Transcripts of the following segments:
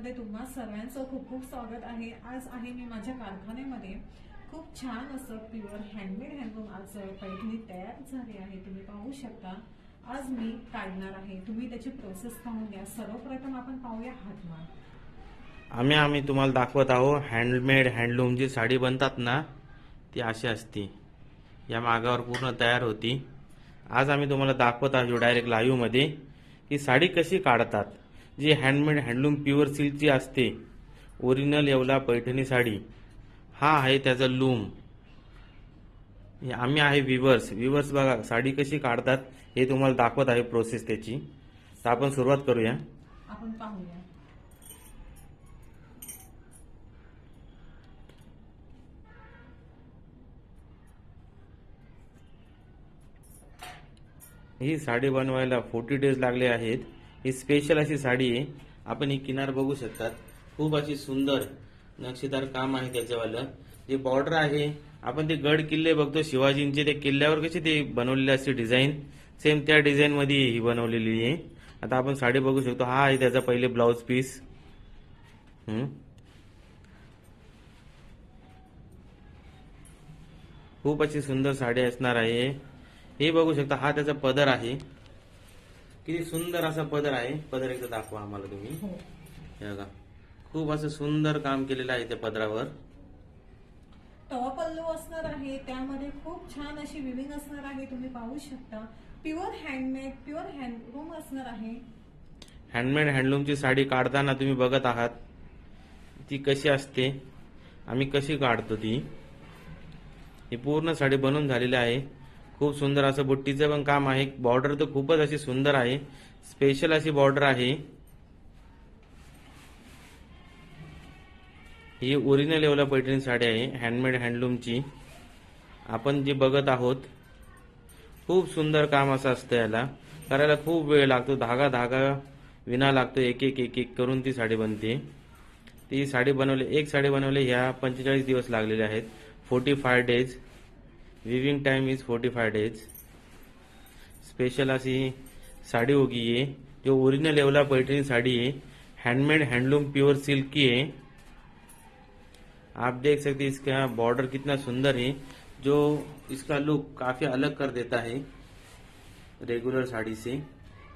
मध्ये तुम्हा सर्वांचं खूप खूप स्वागत आहे. आज आहे मी माझ्या कारखान्यामध्ये. खूप छान असं प्युअर हँडमेड हँडलूम आज पैठणी तयार झाली आहे. तुम्ही पाहू शकता. आज मी काढणार आहे. तुम्ही त्याची प्रोसेस पाहून घ्या. सर्वप्रथम आपण पाहूया हातमाग आम्ही आम्ही तुम्हाला दाखवत आहोत. हँडमेड हँडलूम जी साडी बनतात ना ती अशी असते. या मागावर पूर्ण तयार होती. आज आम्ही तुम्हाला दाखवत आहोत डायरेक्ट लाईव्हमध्ये ही साडी कशी काढतात. जी हँडमेड हँडलूम प्युअर सिल्कची असते. ओरिजिनल येवला पैठणी साडी. हा आहे त्याचा लूम हे आम्ही आहे विवर्स विवर्स बघा साडी कशी काढतात हे तुम्हाला दाखवत आहे प्रोसेस त्याची. तर आपण सुरुवात करूया. आपण पाहूया. ही साडी बनवायला फोर्टी डेज लागले आहेत. ही स्पेशल अशी साडी आहे. आपण ही किनार बघू शकतात. खूप अशी सुंदर नक्षीदार काम आहे त्याच्यावालं. जे बॉर्डर आहे आपण ते गड किल्ले बघतो. शिवाजींचे ते किल्ल्यावर कशी ते बनवलेली असते डिझाईन सेम त्या डिझाईनमध्ये ही बनवलेली आहे. आता आपण साडी बघू शकतो. हा आहे त्याचा पहिले ब्लाऊज पीस खूप अशी सुंदर साडी असणार आहे. हे बघू शकता हा त्याचा पदर आहे. किती सुंदर असा पदर आहे. पदर एकदा दाखवा आम्हाला तुम्ही. हो. बघा. खूप असं सुंदर काम केलेलं आहे त्या पदरावर. पल्लू असणार आहे. त्यामध्ये खूप छान अशी विविंग असणार आहे. तुम्ही पाहू शकता. प्युअर हँडमेड प्युअर हँडलूम असणार आहे. हँडमेड हँडलूमची साडी काढताना तुम्ही बघत आहात. ती कशी असते? आम्ही कशी काढतो ती? ही पूर्ण साडी बनवून झालेली आहे. खूप सुंदर असं बुट्टीचं पण काम आहे. बॉर्डर तर खूपच अशी सुंदर आहे. स्पेशल अशी बॉर्डर आहे. ही ओरिजिनल लेवला पैठणी साडी आहे. हँडमेड हँडलूमची आपण जी बघत आहोत खूप सुंदर काम असं असतं याला. करायला खूप वेळ लागतो. धागा धागा विना लागतो. एक एक एक एक करून ती साडी बनते. ती साडी बनवली एक साडी बनवली ह्या पंचेचाळीस दिवस लागलेले आहेत. Forty five days weaving time is forty five days special असी साड़ी होगी ये, जो ओरिजिनल लेवला पैठनी साड़ी है हैंडमेड हैंडलूम प्योर सिल्क की है आप देख सकते हैं इसका बॉर्डर कितना सुंदर है, जो इसका लुक काफ़ी अलग कर देता है रेगुलर साड़ी से।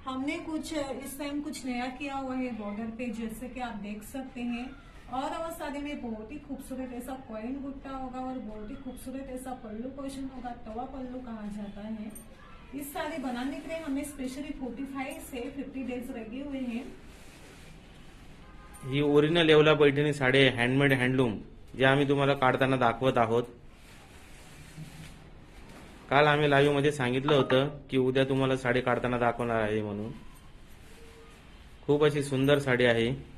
हमने कुछ, इस टाइम कुछ नया किया हुआ है बॉर्डर पे, जैसे कि आप देख सकते हैं। और और में बहुत ही खूबसूरत ऐसा कॉइन गुट्टा होगा और बहुत ही खूबसूरत ऐसा पल्लू पोर्शन होगा। तवा पल्लू कहा जाता है। इस साड़ी बनाने के लिए हमें स्पेशली 45 से 50 डेज लगे हुए हैं। ही ओरिजिनल लेवला पैठणी साडी आहे हँडमेड हँडलूम जे आम्ही तुम्हाला काढताना दाखवत आहोत. काल आम्ही लाईव्हमध्ये सांगितलं होतं की उद्या तुम्हाला साडी काढताना दाखवणार आहे म्हणून. खूप अशी सुंदर साडी आहे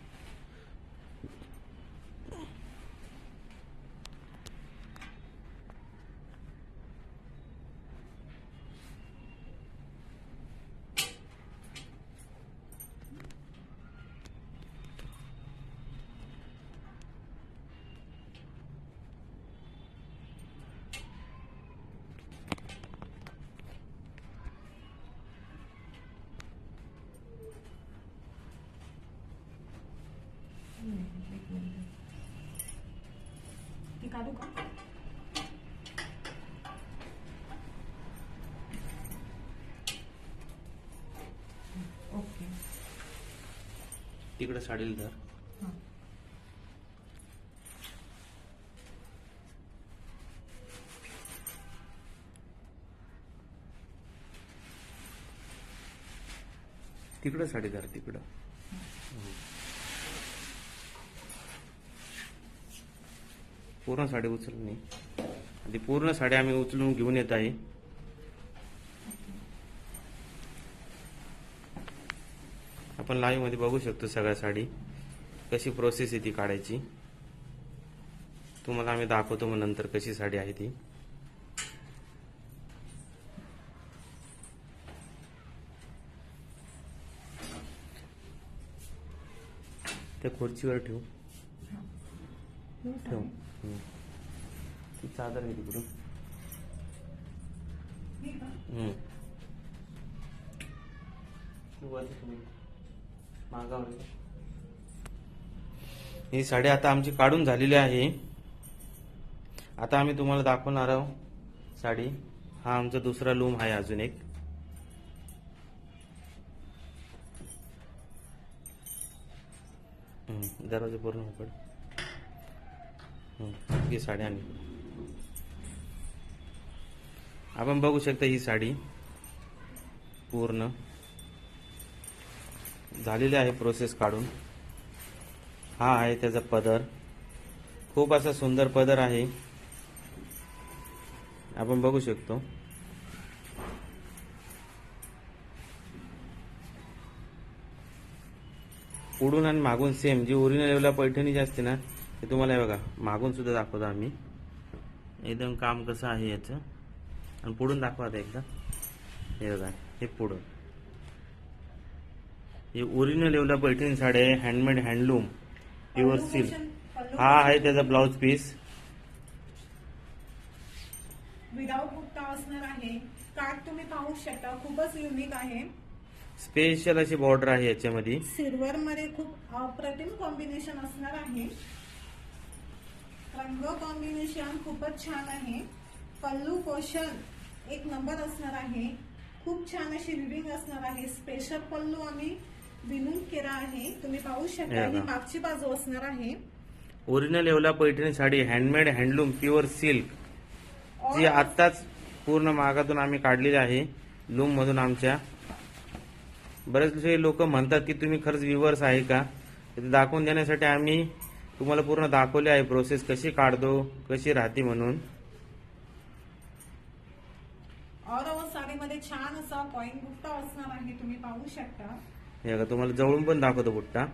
ती काढू का? ओके. तिकडे साडीला धर. हा. तिकडं साडी धर तिकडं. पूर्ण साडी उचल नाही ती पूर्ण साडी आम्ही उचलून घेऊन येत आहे. आपण लाईव्हमध्ये बघू शकतो सगळ्या साडी. कशी प्रोसेस आहे ती काढायची. तुम्हाला आम्ही दाखवतो मग नंतर कशी साडी आहे ती. त्या खुर्चीवर ठेवू. ठेव. ती चादर आहे तिकडून. आहे. मागावर. ही साडी आता आमची काढून झालेली आहे. आता आम्ही तुम्हाला दाखवणार आहोत साडी. हा आमचा दुसरा लूम आहे अजून एक. दरवाजे दरवाजा पूर्ण उघड. ही साडी आणि आपण बघू शकता ही साडी पूर्ण झालेली आहे प्रोसेस काढून. हा आहे त्याचा पदर. खूप असा सुंदर पदर आहे. आपण बघू शकतो. पुढून आणि मागून सेम जी ओरिजिनल लेवला पैठणी जी असते ना ते तुम्हाला हे बघा मागून सुद्धा दाखवतो आम्ही. एकदम काम कसं आहे याचं. आणि पुढून दाखवा आता एकदा. हे बघा हे पुढं. हे ओरिजिनल लेवला पैठणी साडी आहे हँडमेड हँडलूम प्युअर सिल्क हा आहे त्याचा ब्लाउज पीस विदाऊट बुट्टा असणार आहे. तुम्ही पाहू शकता खूपच युनिक आहे. स्पेशल अशी बॉर्डर आहे याच्यामध्ये. सिल्वर मध्ये खूप अप्रतिम कॉम्बिनेशन असणार आहे. रंग कॉम्बिनेशन खूपच छान आहे. पल्लू पोषण एक नंबर असणार आहे. खूप छान अशी विविंग असणार आहे. स्पेशल पल्लू आम्ही विनून केला आहे. तुम्ही पाहू शकता हे. मागची बाजू असणार आहे. Original Yeola Paithani sari handmade handloom pure silk जी और आत्ताच पूर्ण मागातून आम्ही काढलेली आहे लूम मधून आमच्या. बरेचसे लोक म्हणतात की तुम्ही खरंच व्ह्युअर्स आहे का? दाखवून देण्यासाठी आम्ही तुम्हाला पूर्ण दाखवले आहे प्रोसेस कशी काढतो कशी राहते म्हणून. और अवर साडीमध्ये छान असा कॉइन बुट्टा असणार आहे तुम्ही पाहू शकता. हे तुम्हाला जवळून पण दाखवतो बुट्टा.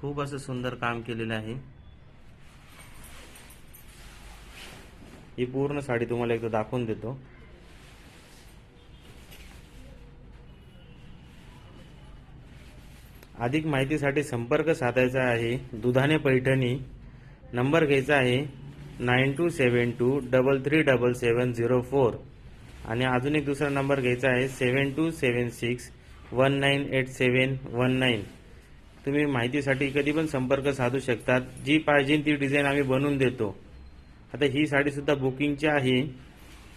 खूप असं सुंदर काम केलेलं आहे. ही पूर्ण साडी तुम्हाला एकदा दाखवून देतो. अधिक माहितीसाठी संपर्क साधायचा आहे. दुधाने पैठणी नंबर घ्यायचा आहे. Nine two seven two double three double seven zero four. आणि अजून एक दुसरा नंबर घ्यायचा आहे. Seven two seven six one nine eight seven one nine. तुम्ही माहितीसाठी कधी पण संपर्क साधू शकतात. जी पाहिजे ती डिझाईन आम्ही बनवून देतो. आता ही साडीसुद्धा बुकिंगची आहे.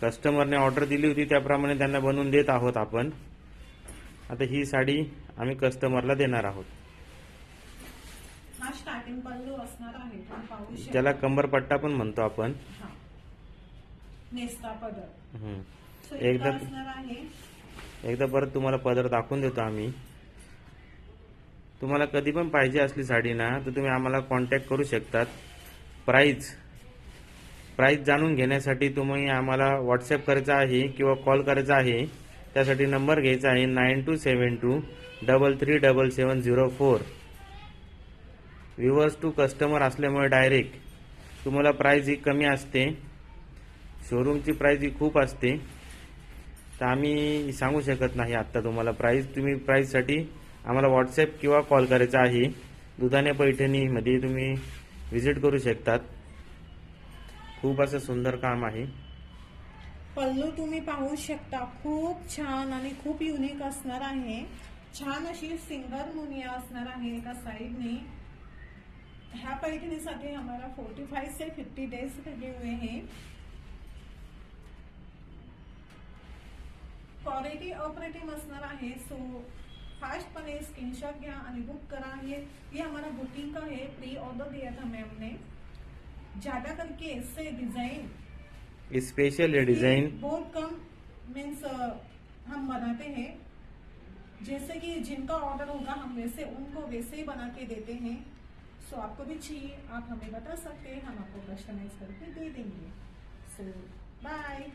कस्टमरने ऑर्डर दिली होती त्याप्रमाणे त्यांना बनवून देत आहोत आपण. आता ही साडी आम्ही कस्टमरला देणार आहोत. हा स्टार्टिंग पल्लू असणार आहे तुम्ही पाहू शकता. ज्याला कंबरपट्टा पण म्हणतो आपण. हा. नेस्ता पदर. हम्म. So, एकदा- इतका असणार आहे? एकदा परत तुम्हाला पदर दाखवून देतो आम्ही. तुम्हाला कधी पण पाहिजे असली साडी ना तर तुम्ही आम्हाला कॉन्टॅक्ट करू शकतात. प्राईज प्राईज जाणून घेण्यासाठी तुम्ही आम्हाला व्हॉट्सअप करायचा आहे किंवा कॉल करायचा आहे. त्यासाठी नंबर घ्यायचा आहे nine two seven two double three double seven zero four. Viewers to customer असल्यामुळे डायरेक्ट तुम्हाला प्राईज ही कमी असते. शोरूमची प्राईज ही खूप असते. तर आम्ही सांगू शकत नाही आत्ता तुम्हाला प्राईज तुम्ही प्राईजसाठी आम्हाला व्हॉट्सअप किंवा कॉल करायचा आहे. दुधाने पैठणीमध्ये तुम्ही व्हिजिट करू शकतात. खूप असं सुंदर काम आहे. पल्लू तुम्ही पाहू शकता, खूप छान खूप युनिक छान अशी सिंगल मुनिया आहे एका साइडने ह्या पैठणीसाठी हमारा 45 से 50 डेज़ लगे हुए हैं. क्वालिटी ऑपरेटिव्ह असणार आहे सो फास्टपणे स्क्रीनशॉट घ्या आणि बुक करा. ये ये हमारा बुकिंग का है प्री ऑर्डर दिया था मैम ने. ज़्यादा करके इससे डिज़ाइन स्पेशल डिज़ाइन बहुत कम मीन्स हम बनाते हैं। जैसे कि जिनका ऑर्डर होगा हम वैसे उनको वैसे ही बना के देते हैं। सो so, आपको भी चाहिए आप हमें बता सकते हैं हम आपको कस्टमाइज करके दे देंगे। So so, bye